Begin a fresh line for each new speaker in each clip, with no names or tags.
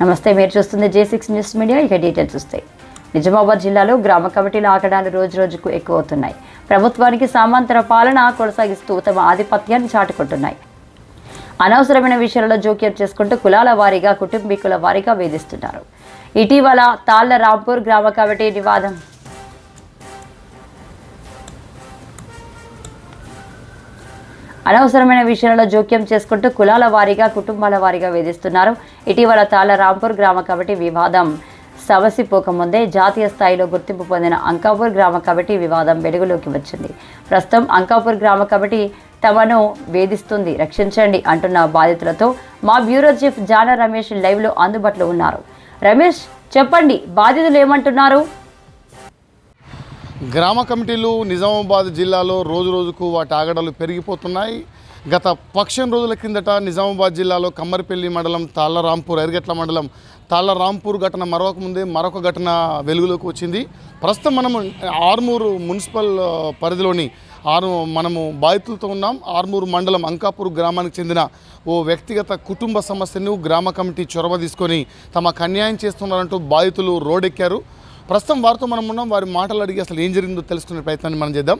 నమస్తే మీరు చూస్తుంది జే సిక్స్ న్యూస్ మీడియా ఇక డీటెయిల్స్ వస్తాయి. నిజామాబాద్ జిల్లాలో గ్రామ కమిటీల ఆకడాలు రోజు రోజుకు ఎక్కువ అవుతున్నాయి ప్రభుత్వానికి సమాంతర పాలన కొనసాగిస్తూ తమ ఆధిపత్యాన్ని చాటుకుంటున్నాయి. అనవసరమైన విషయాలలో జోక్యం చేసుకుంటూ కులాల వారీగా కుటుంబీకుల వారీగా వేధిస్తున్నారు. ఇటీవల తాళ్ళ రాంపూర్ గ్రామ కమిటీ వివాదం. అనవసరమైన విషయాలలో జోక్యం చేసుకుంటూ కులాల వారీగా కుటుంబాల వారీగా వేధిస్తున్నారు. ఇటీవల తాళ రాంపూర్ గ్రామ కమిటీ వివాదం సమసిపోకముందే జాతీయ స్థాయిలో గుర్తింపు పొందిన అంకాపూర్ గ్రామ కమిటీ వివాదం వెలుగులోకి వచ్చింది. ప్రస్తుతం అంకాపూర్ గ్రామ కమిటీ తమను వేధిస్తుంది. రక్షించండి అంటున్న బాధితులతో మా బ్యూరో చీఫ్ జాన రమేష్ లైవ్లో అందుబాటులో ఉన్నారు. రమేష్ చెప్పండి బాధితులు ఏమంటున్నారు?
గ్రామ కమిటీలు నిజామాబాద్ జిల్లాలో రోజు రోజుకు వాటి ఆగడాలు పెరిగిపోతున్నాయి. గత పక్షం రోజుల కిందట నిజామాబాద్ జిల్లాలో కమ్మరిపల్లి మండలం తాళ్ళరాంపూర్ ఎరగట్ల మండలం తాళ్ళరాంపూర్ ఘటన మరొక ముందే మరొక ఘటన వెలుగులోకి వచ్చింది. ప్రస్తుతం మనము ఆర్మూరు మున్సిపల్ పరిధిలోని ఆరు మనము బాధితులతో ఉన్నాం. ఆర్మూరు మండలం అంకాపూర్ గ్రామానికి చెందిన ఓ వ్యక్తిగత కుటుంబ సమస్యను గ్రామ కమిటీ చొరవ తీసుకొని తమకు అన్యాయం చేస్తున్నారంటూ బాధితులు రోడ్డెక్కారు ప్రస్తుతం వారితో మనం ఉన్నాం. వారి మాటలు అడిగి అసలు ఏం జరిగిందో తెలుసుకునే ప్రయత్నాన్ని మనం చేద్దాం.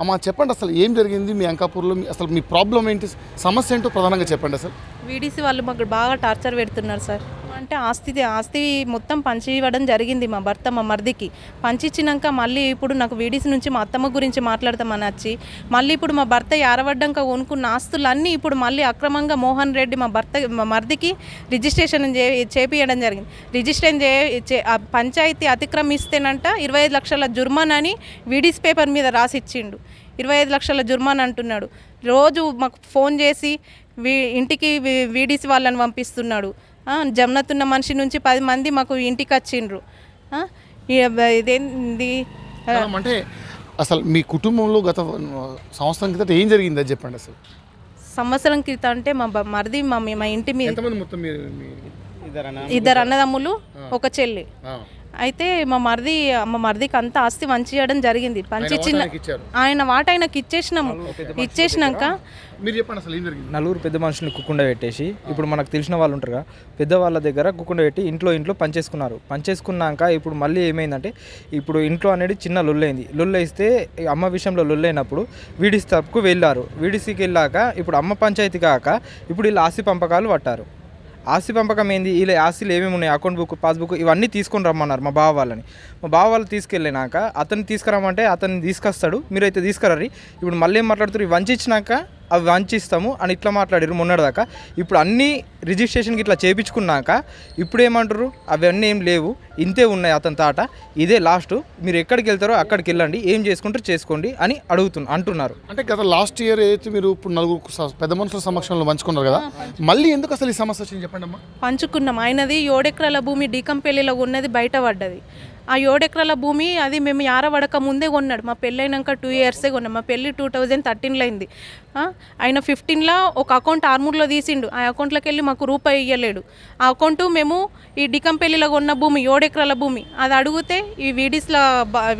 అమ్మ చెప్పండి అసలు ఏం జరిగింది మీ అంకాపూర్లో? మీ- అసలు మీ ప్రాబ్లం ఏంటి? సమస్య ఏంటో ప్రధానంగా చెప్పండి అసలు.
వీడీసీ వాళ్ళు మాకు బాగా టార్చర్ పెడుతున్నారు సార్. అంటే ఆస్తి ఆస్తి మొత్తం పంచి ఇవ్వడం జరిగింది మా భర్త మా మరిదికి. పంచిచ్చినాక మళ్ళీ ఇప్పుడు నాకు వీడిసి నుంచి మా అత్తమ్మ గురించి మాట్లాడతామని వచ్చి మళ్ళీ ఇప్పుడు మా భర్త యారవడ్డంక కొనుక్కున్న ఆస్తులన్నీ ఇప్పుడు మళ్ళీ అక్రమంగా మోహన్ రెడ్డి మా భర్త మా మరిదికి రిజిస్ట్రేషన్ చే చేపియడం జరిగింది. రిజిస్ట్రేషన్ చే పంచాయతీ అతిక్రమిస్తేనంట ఇరవై ఐదు లక్షల జుర్మానాని వీడీసీ పేపర్ మీద రాసిచ్చిండు. ఇరవై ఐదు లక్షల జుర్మానా అంటున్నాడు. రోజు మాకు ఫోన్ చేసి వీ ఇంటికి వీ- వీడీసీ వాళ్ళని పంపిస్తున్నాడు. జమ్నతున్న మనిషి నుంచి పది మంది మాకు ఇంటికి వచ్చిండ్రు. ఇదేంది?
అంటే అసలు మీ కుటుంబంలో గత సంవత్సరం కిందట ఏం జరిగింది అది చెప్పండి అసలు?
సంవత్సరం క్రితం అంటే మా బ- మరిది మా మీ- మా ఇంటి మీద ఇద్దరు అన్నదమ్ములు ఒక చెల్లి. అయితే మా మరిది మా మరిదికి అంతా ఆస్తి పంచియడం జరిగింది. పంచిచ్చిన
వాటానికి ఇచ్చారు.
ఆయన వాట ఆయనకి ఇచ్చేసినాము ఇచ్చేసినాక
మీరు చెప్పండి అసలు ఏం జరిగింది?
నలుగురు పెద్ద మనుషుల్ని కుక్కుండ పెట్టేసి ఇప్పుడు మనకు తెలిసిన వాళ్ళు ఉంటారుగా పెద్ద వాళ్ళ దగ్గర కుక్కుండ పెట్టి ఇంట్లో ఇంట్లో పంచేసుకున్నారు. పంచేసుకున్నాక ఇప్పుడు మళ్ళీ ఏమైందంటే ఇప్పుడు ఇంట్లో అనేది చిన్న లొల్లైంది. లొల్లేస్తే ఈ అమ్మ విషయంలో లొల్లైనప్పుడు వీడిసి తప్పుకు వెళ్ళారు. వీడిసికి వెళ్ళాక ఇప్పుడు అమ్మ పంచాయతీ కాక ఇప్పుడు వీళ్ళు ఆస్తి పంపకాలు పట్టారు. ఆస్తి పంపకం ఏంది? ఇలా ఆస్తిలు ఏమేమి ఉన్నాయి? అకౌంట్ బుక్ పాస్బుక్ ఇవన్నీ తీసుకొని రమ్మన్నారు మా బావ వాళ్ళని. మా బావ వాళ్ళు తీసుకెళ్ళినాక అతన్ని తీసుకురమ్మంటే అతన్ని తీసుకొస్తాడు మీరైతే తీసుకురారు ఇప్పుడు మళ్ళీ ఏం మాట్లాడుతారు ఇవి వంచిచ్చినాక అవి వంచిస్తాము అని ఇట్లా మాట్లాడారు మొన్నటిదాకా. ఇప్పుడు అన్ని రిజిస్ట్రేషన్కి ఇట్లా చేపించుకున్నాక ఇప్పుడు ఏమంటారు అవన్నీ ఏం లేవు. ఇంతే ఉన్నాయి అతని తాట. ఇదే లాస్ట్. మీరు ఎక్కడికి వెళ్తారో అక్కడికి వెళ్ళండి. ఏం చేసుకుంటారో చేసుకోండి అని అడుగుతున్నారు అంటున్నారు.
అంటే గత లాస్ట్ ఇయర్ అయితే మీరు ఇప్పుడు నలుగురు పెద్ద మనుషుల సమక్షంలో పంచుకున్నారు కదా మళ్ళీ ఎందుకు అసలు ఈ సమస్య వచ్చింది చెప్పండి అమ్మా
పంచుకున్నాం. ఆయనది ఏడెకరాల భూమి డీకంపెల్లిలో ఉన్నది బయట పడ్డది. ఆ ఏడెకరాల భూమి అది మేము యారవడక ముందే కొన్నాడు. మా పెళ్ళైనాక టూ ఇయర్సే కొన్నాం. మా పెళ్ళి టూ థౌజండ్ థర్టీన్లో అయింది. ఆయన ఫిఫ్టీన్లో ఒక అకౌంట్ ఆర్మూర్లో తీసిండు. ఆ అకౌంట్లోకి వెళ్ళి మాకు రూపాయి ఇవ్వలేడు ఆ అకౌంట్ మేము ఈ డికంపెల్లిలో ఉన్న భూమి ఏడెకరాల భూమి. అది అడిగితే ఈ వీడీస్లో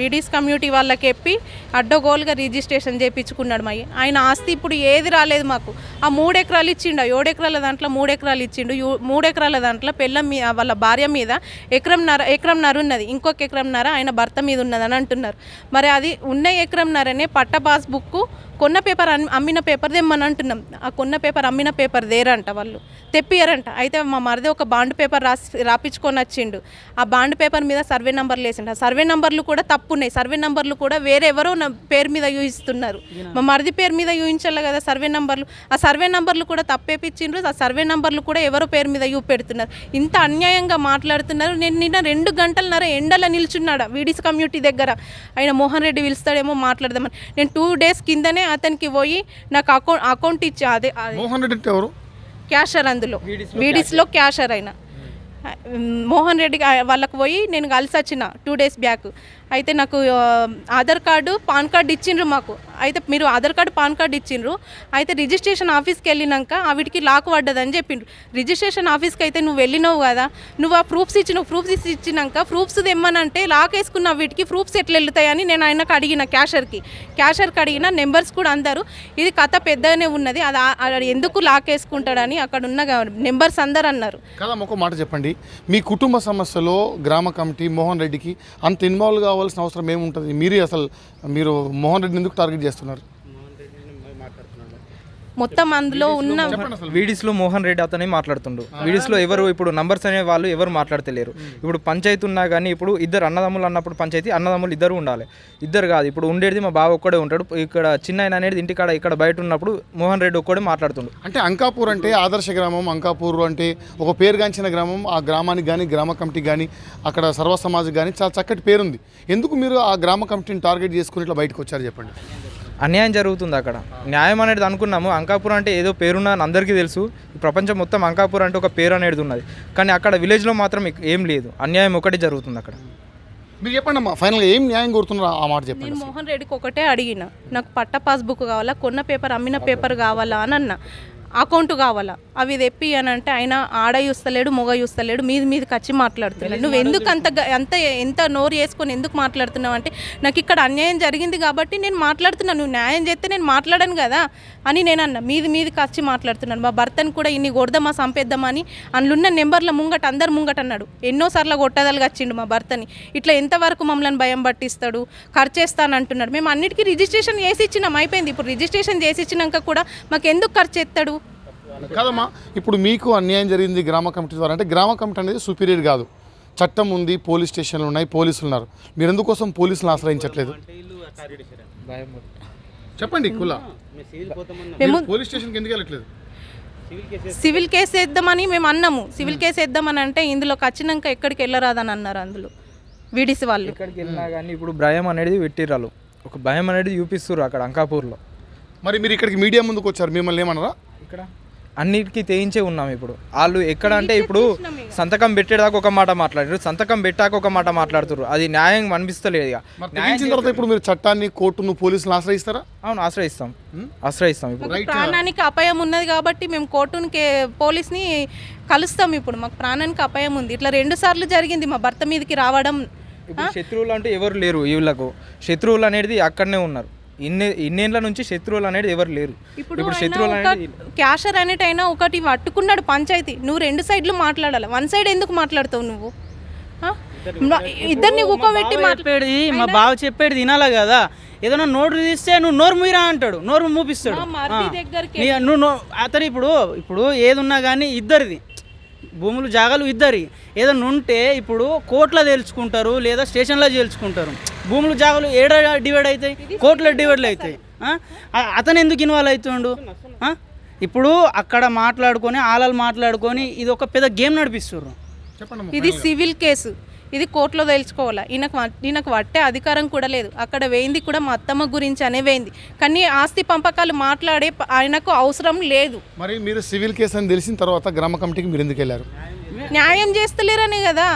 వీడీస్ కమ్యూనిటీ వాళ్ళకి చెప్పి అడ్డగోలుగా రిజిస్ట్రేషన్ చేయించుకున్నాడు మా ఆయన ఆస్తి ఇప్పుడు ఏది రాలేదు మాకు. ఆ మూడెకరాలు ఇచ్చిండు. ఆ ఏడెకరాల దాంట్లో మూడెకరాలు ఇచ్చిండు. మూడెకరాల దాంట్లో పెళ్ళం మీద వాళ్ళ భార్య మీద ఎకరంన్నర ఎకరంన్నర ఉన్నది. ఇంకొక ఎకరంన్నర ఆయన భర్త మీద ఉన్నది అని అంటున్నారు. మరి అది ఉన్న ఎకరంన్నరనే పట్ట పాస్బుక్ కొన్న పేపర్ అమ్మిన పేపర్ తెమ్మని అంటున్నాం ఆ కొన్న పేపర్ అమ్మిన పేపర్ దేరంట వాళ్ళు. తెప్పియరంట అయితే మా మరిది ఒక బాండ్ పేపర్ రాసి రాపించుకొని వచ్చిండు. ఆ బాండ్ పేపర్ మీద సర్వే నంబర్లు వేసిండు. ఆ సర్వే నంబర్లు కూడా తప్పు ఉన్నాయి సర్వే నంబర్లు కూడా వేరే ఎవరో నా పేరు మీద యూయిస్తున్నారు మా మరిది పేరు మీద యూయించాలి కదా సర్వే నంబర్లు. ఆ సర్వే నంబర్లు కూడా తప్పేపించిండ్రు ఆ సర్వే నంబర్లు కూడా ఎవరో పేరు మీద యూ పెడుతున్నారు ఇంత అన్యాయంగా మాట్లాడుతున్నారు. నేను నిన్న రెండు గంటలన్నర ఎండలో నిల్చున్నాడు వీడిస్ కమ్యూనిటీ దగ్గర. ఆయన మోహన్ రెడ్డి పిలుస్తాడేమో మాట్లాడదామని. నేను టూ డేస్ కిందనే అతనికి పోయి నాకు అకౌంట్ అకౌంట్ ఇచ్చి అదే
మోహన్ రెడ్డి ఎవరు?
క్యాషర్ అందులో. వీడిస్లో క్యాషర్. అయినా. మోహన్ రెడ్డి వాళ్ళకి పోయి నేను కలిసి వచ్చిన టూ డేస్ బ్యాక్ అయితే నాకు ఆధార్ కార్డు పాన్ కార్డు ఇచ్చిండ్రు మాకు. అయితే మీరు ఆధార్ కార్డు పాన్ కార్డు ఇచ్చిండ్రు. అయితే రిజిస్ట్రేషన్ ఆఫీస్కి వెళ్ళినాక వీటికి లాక్ పడ్డదని చెప్పిండ్రు. రిజిస్ట్రేషన్ ఆఫీస్కి అయితే నువ్వు వెళ్ళినావు కదా నువ్వు ఆ ప్రూఫ్స్ ఇచ్చిన ప్రూఫ్స్ ఇచ్చినాక ప్రూఫ్స్ తెమ్మనంటే లాక్ వేసుకున్న వీటికి ప్రూఫ్స్ ఎట్లా వెళ్తాయని నేను ఆయనకు అడిగిన క్యాషర్కి. క్యాషర్కి అడిగిన నెంబర్స్ కూడా అందరు ఇది కథ పెద్దగానే ఉన్నది అది ఎందుకు లాక్ వేసుకుంటాడని అక్కడ ఉన్న నెంబర్స్ అందరు అన్నారు.
కదా ఒక మాట చెప్పండి. మీ కుటుంబ సమస్యలో గ్రామ కమిటీ మోహన్ రెడ్డికి అంత ఇన్వాల్వ్ కావాల్సిన అవసరం ఏముంటుంది? మీరే అసలు మీరు మోహన్ రెడ్డిని ఎందుకు టార్గెట్ చేస్తున్నారు?
మొత్తం అందులో ఉన్న
అసలు.
వీడియోస్లో మోహన్ రెడ్డి అతనే మాట్లాడుతుండు. వీడియోస్లో ఎవరు ఇప్పుడు నంబర్స్ అనే వాళ్ళు ఎవరు మాట్లాడతలేరు. ఇప్పుడు పంచాయతీ ఉన్నా కానీ ఇప్పుడు ఇద్దరు అన్నదమ్ములు అన్నప్పుడు పంచాయతీ అన్నదమ్ములు ఇద్దరు ఉండాలి. ఇద్దరు కాదు ఇప్పుడు ఉండేది మా బావ ఒక్కడే ఉంటాడు. ఇక్కడ చిన్న ఆయన అనేది ఇంటికాడ ఇక్కడ బయట ఉన్నప్పుడు మోహన్ రెడ్డి ఒక్కడే మాట్లాడుతుండు.
అంటే అంకాపూర్ అంటే ఆదర్శ గ్రామం అంకాపూర్ అంటే ఒక పేరుగాంచిన గ్రామం ఆ గ్రామానికి కానీ గ్రామ కమిటీకి కానీ అక్కడ సర్వ సమాజ్కి కానీ చాలా చక్కటి పేరుంది. ఎందుకు మీరు ఆ గ్రామ కమిటీని టార్గెట్ చేసుకుని ఇట్లా బయటకు వచ్చారు చెప్పండి?
అన్యాయం జరుగుతుంది అక్కడ. న్యాయం అనేది అనుకున్నాము. అంకాపూర్ అంటే ఏదో పేరున్న అని అందరికీ తెలుసు. ప్రపంచం మొత్తం అంకాపూర్ అంటే ఒక పేరు అనేది ఉన్నది. కానీ అక్కడ విలేజ్లో మాత్రం ఏం లేదు. అన్యాయం ఒకటి జరుగుతుంది అక్కడ.
మీరు చెప్పండి అమ్మా ఫైనల్గా ఏం న్యాయం కోరుతున్నారో ఆ మాట చెప్పండి
నేను మోహన్ రెడ్డికి ఒకటే అడిగిన. నాకు పట్ట పాస్బుక్ కావాలా? కొన్న పేపర్ అమ్మిన పేపర్ కావాలా అని అన్న. అకౌంట్ కావాలా? అవి తెప్పి అని అంటే ఆయన ఆడ చూస్తలేడు మొగ చూస్తలేడు మీది మీదకి వచ్చి మాట్లాడుతున్నాడు. నువ్వు ఎందుకు అంత అంత ఎంత నోరు వేసుకొని ఎందుకు మాట్లాడుతున్నావు అంటే నాకు ఇక్కడ అన్యాయం జరిగింది కాబట్టి నేను మాట్లాడుతున్నాను నువ్వు న్యాయం చేస్తే నేను మాట్లాడను కదా అని నేను అన్న. మీది మీదకి వచ్చి మాట్లాడుతున్నాను మా భర్తను కూడా ఇన్ని కొడదామా సంపేద్దామని అందులో నెంబర్ల ముంగట అందరు ముంగట అన్నాడు. ఎన్నోసార్లు కొట్టదలుగా వచ్చిండు మా భర్తని. ఇట్లా ఎంతవరకు మమ్మల్ని భయం పట్టిస్తాడు? ఖర్చేస్తాను అంటున్నాడు. మేము అన్నిటికీ రిజిస్ట్రేషన్ చేసి ఇచ్చినాం. అయిపోయింది. ఇప్పుడు రిజిస్ట్రేషన్ చేసి ఇచ్చినాక కూడా మాకు ఎందుకు ఖర్చు ఎత్తాడు
కాదమ్మా ఇప్పుడు మీకు అన్యాయం జరిగింది గ్రామ కమిటీ ద్వారా. అంటే గ్రామ కమిటీ అనేది సుపీరియర్ కాదు. చట్టం ఉంది పోలీస్ స్టేషన్లు ఉన్నాయి పోలీసులు ఉన్నారు. మీరు ఎందుకోసం పోలీసులను ఆశ్రయించట్లేదు? చెప్పండి కుల. పోలీస్ స్టేషన్కి ఎందుకు వెళ్ళట్లేదు?
సివిల్ కేసు వేద్దామని మేము అన్నాము. సివిల్ కేసు వేద్దామని అంటే ఇందులోకి వచ్చినాక ఎక్కడికి వెళ్ళరాదని అన్నారు అందులో వీడిసి వాళ్ళు.
ఎక్కడికి వెళ్ళినా కానీ ఇప్పుడు భయం అనేది పెట్టిర్రాలు ఒక భయం అనేది చూపిస్తుర్రు అక్కడ అంకాపూర్లో.
మరి మీరు ఇక్కడికి మీడియా ముందుకు వచ్చారు మిమ్మల్ని ఏమన్నారా
ఇక్కడ? అన్నిటికీ తెయించే ఉన్నాం ఇప్పుడు. వాళ్ళు ఎక్కడ అంటే ఇప్పుడు సంతకం పెట్టేదాకా ఒక మాట మాట్లాడారు సంతకం పెట్టాక ఒక మాట మాట్లాడుతున్నారు అది న్యాయం అనిపిస్తలేదు ఇక.
తర్వాత ఇప్పుడు మీరు చట్టాన్ని కోర్టును పోలీసులను ఆశ్రయిస్తారా?
అవును ఆశ్రయిస్తాం. ఆశ్రయిస్తాం ఇప్పుడు.
ప్రాణానికి అపాయం ఉన్నది కాబట్టి మేము కోర్టుని పోలీస్ని కలుస్తాం ఇప్పుడు. మాకు ప్రాణానికి అపాయం ఉంది. ఇట్లా రెండు సార్లు జరిగింది మా భర్త మీదకి రావడం.
ఇప్పుడు శత్రువులు అంటే ఎవరు లేరు వీళ్ళకు. శత్రువులు అనేది అక్కడనే ఉన్నారు. ఇన్ని ఇన్నేళ్ళ నుంచి శత్రువులు అనేది ఎవరు లేరు.
ఇప్పుడు
శత్రువులు అనేది
క్యాషర్ అనేటైనా ఒకటి పట్టుకున్నాడు పంచాయతీ. నువ్వు రెండు సైడ్లు మాట్లాడాలి. వన్ సైడ్ ఎందుకు మాట్లాడతావు నువ్వు? ఇద్దరిని కూకోబెట్టి
చెప్పేది మా బావ చెప్పేది వినాలి కదా? ఏదైనా నోరు తీస్తే నువ్వు నోరు మూయరా అంటాడు. నోరు మూపిస్తాడు.
మా మరిది
ఆ.
దగ్గరికి
నీ- నువ్వు నో- అతను ఇప్పుడు ఇప్పుడు ఏది ఉన్నా కానీ ఇద్దరిది. భూములు జాగాలు ఇద్దరి. ఏదైనా ఉంటే ఇప్పుడు కోర్టులో తేల్చుకుంటారు లేదా స్టేషన్లో తేల్చుకుంటారు. భూములు జాగాలు ఏడ డివైడ్ అవుతాయి కోర్టులో డివైడ్ అవుతాయి అతను ఎందుకు ఇన్వాల్వ్ అవుతుండు? ఇప్పుడు అక్కడ మాట్లాడుకొని ఆలాలు మాట్లాడుకొని ఇది ఒక పెద్ద గేమ్ నడిపిస్తుర్రు.
చెప్పండి
ఇది సివిల్ కేసు. ఇది కోర్టులో తెలుసుకోవాలా ఈయనకు ఈయనకు పట్టే అధికారం కూడా లేదు. అక్కడ వేయింది కూడా మా అత్తమ్మ గురించి అనే వేయింది. కానీ ఆస్తి పంపకాలు మాట్లాడే ఆయనకు అవసరం లేదు.
మరి మీరు సివిల్ కేసు అని తెలిసిన తర్వాత గ్రామ కమిటీకి మీరు ఎందుకు వెళ్ళారు?
న్యాయం చేస్తలేరనే కదా.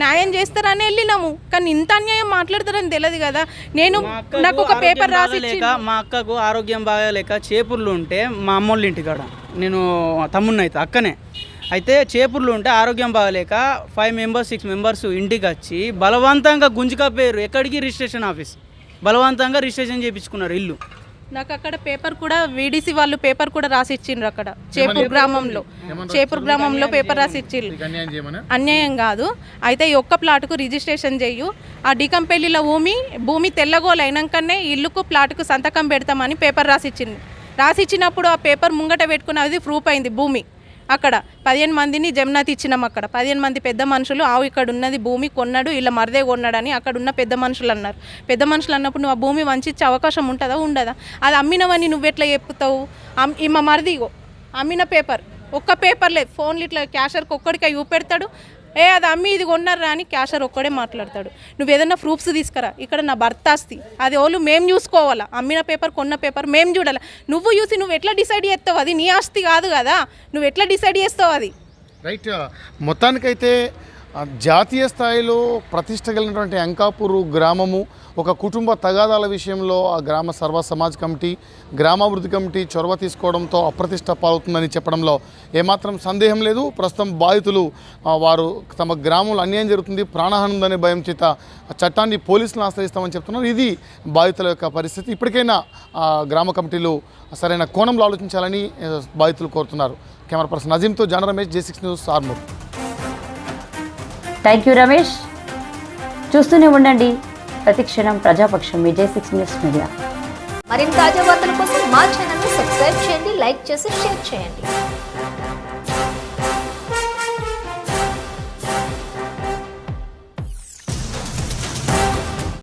న్యాయం చేస్తారని వెళ్ళినాము. కానీ ఇంత అన్యాయం మాట్లాడతారని తెలియదు కదా. నేను నాకు ఒక పేపర్ రాసి
బాగాలేక, మా అక్కకు ఆరోగ్యం బాగాలేక చేపుర్లు ఉంటే మా అమ్మోళ్ళ ఇంటికాడ నేను తమ్ముడిని అయితే అక్కనే. అయితే చేపుర్లు ఉంటే ఆరోగ్యం బాగాలేక ఫైవ్ మెంబర్స్ సిక్స్ మెంబర్స్ ఇంటికి వచ్చి బలవంతంగా గుంజుకపోయారు ఎక్కడికి రిజిస్ట్రేషన్ ఆఫీస్? బలవంతంగా రిజిస్ట్రేషన్ చేయించుకున్నారు ఇల్లు.
నాకు అక్కడ పేపర్ కూడా వీడీసీ వాళ్ళు పేపర్ కూడా రాసి ఇచ్చిండ్రు అక్కడ. చేపూర్ గ్రామంలో. చేపూర్ గ్రామంలో పేపర్ రాసి ఇచ్చిండ్రు.
అన్యాయం చేయమని?
అన్యాయం కాదు. అయితే ఈ ఒక్క ప్లాట్కు రిజిస్ట్రేషన్ చెయ్యు ఆ డికంపెల్లిలో భూమి భూమి తెల్లగోలు అయినాకనే ఇల్లుకు ప్లాట్కు సంతకం పెడతామని పేపర్ రాసిచ్చింది రాసిచ్చినప్పుడు ఆ పేపర్ ముంగట పెట్టుకుని అది ప్రూఫ్ అయింది భూమి. అక్కడ పదిహేను మందిని జమ్నాతి ఇచ్చినాం అక్కడ. పదిహేను మంది పెద్ద మనుషులు ఆవు ఇక్కడ ఉన్నది భూమి కొన్నాడు ఇలా మరదే కొన్నాడని అక్కడ ఉన్న పెద్ద మనుషులు అన్నారు. పెద్ద మనుషులు అన్నప్పుడు నువ్వు ఆ భూమి వంచిచ్చే అవకాశం ఉంటుందా ఉండదా? అది అమ్మినవని నువ్వెట్లా చెప్పుతావు అమ్- మా మరిది అమ్మిన పేపర్. ఒక్క పేపర్ లేదు ఫోన్లు ఇట్లా క్యాషర్కి ఒక్కడికి చూపెడతాడు ఏ అది అమ్మి ఇది కొన్నారా అని క్యాషర్ ఒక్కడే మాట్లాడతాడు. నువ్వు ఏదైనా ప్రూఫ్స్ తీసుకురా. ఇక్కడ నా భర్త ఆస్తి. అది వాళ్ళు మేము చూసుకోవాలా. అమ్మిన పేపర్ కొన్న పేపర్ మేము చూడాలి. నువ్వు చూసి నువ్వు ఎట్లా డిసైడ్ చేస్తావు? అది నీ ఆస్తి కాదు కదా. నువ్వు ఎట్లా డిసైడ్ చేస్తావు అది?
రైట్. మొత్తానికైతే జాతీయ స్థాయిలో ప్రతిష్ట కలిగినటువంటి అంకాపూరు గ్రామము ఒక కుటుంబ తగాదాల విషయంలో ఆ గ్రామ సర్వ సమాజ్ కమిటీ గ్రామాభివృద్ధి కమిటీ చొరవ తీసుకోవడంతో అప్రతిష్ట పాలవుతుందని చెప్పడంలో ఏమాత్రం సందేహం లేదు. ప్రస్తుతం బాధితులు వారు తమ గ్రామంలో అన్యాయం జరుగుతుంది ప్రాణహాని ఉందనే భయం చేత చట్టాన్ని పోలీసులను ఆశ్రయిస్తామని చెప్తున్నారు. ఇది బాధితుల యొక్క పరిస్థితి. ఇప్పటికైనా ఆ, గ్రామ కమిటీలు సరైన కోణంలో ఆలోచించాలని బాధితులు కోరుతున్నారు. కెమెరా పర్సన్ నజీంతో జాన రమేష్ జే six news Armoor.
Thank you Ramesh చూస్తూనే ఉండండి. ప్రతిక్షణం ప్రజాపక్షం విజయ్ సిక్స్ న్యూస్ మీడియా.
మరిన్ని తాజా వార్తల కోసం మా ఛానల్ సబ్స్క్రైబ్ చేయండి లైక్ చేసి షేర్ చేయండి.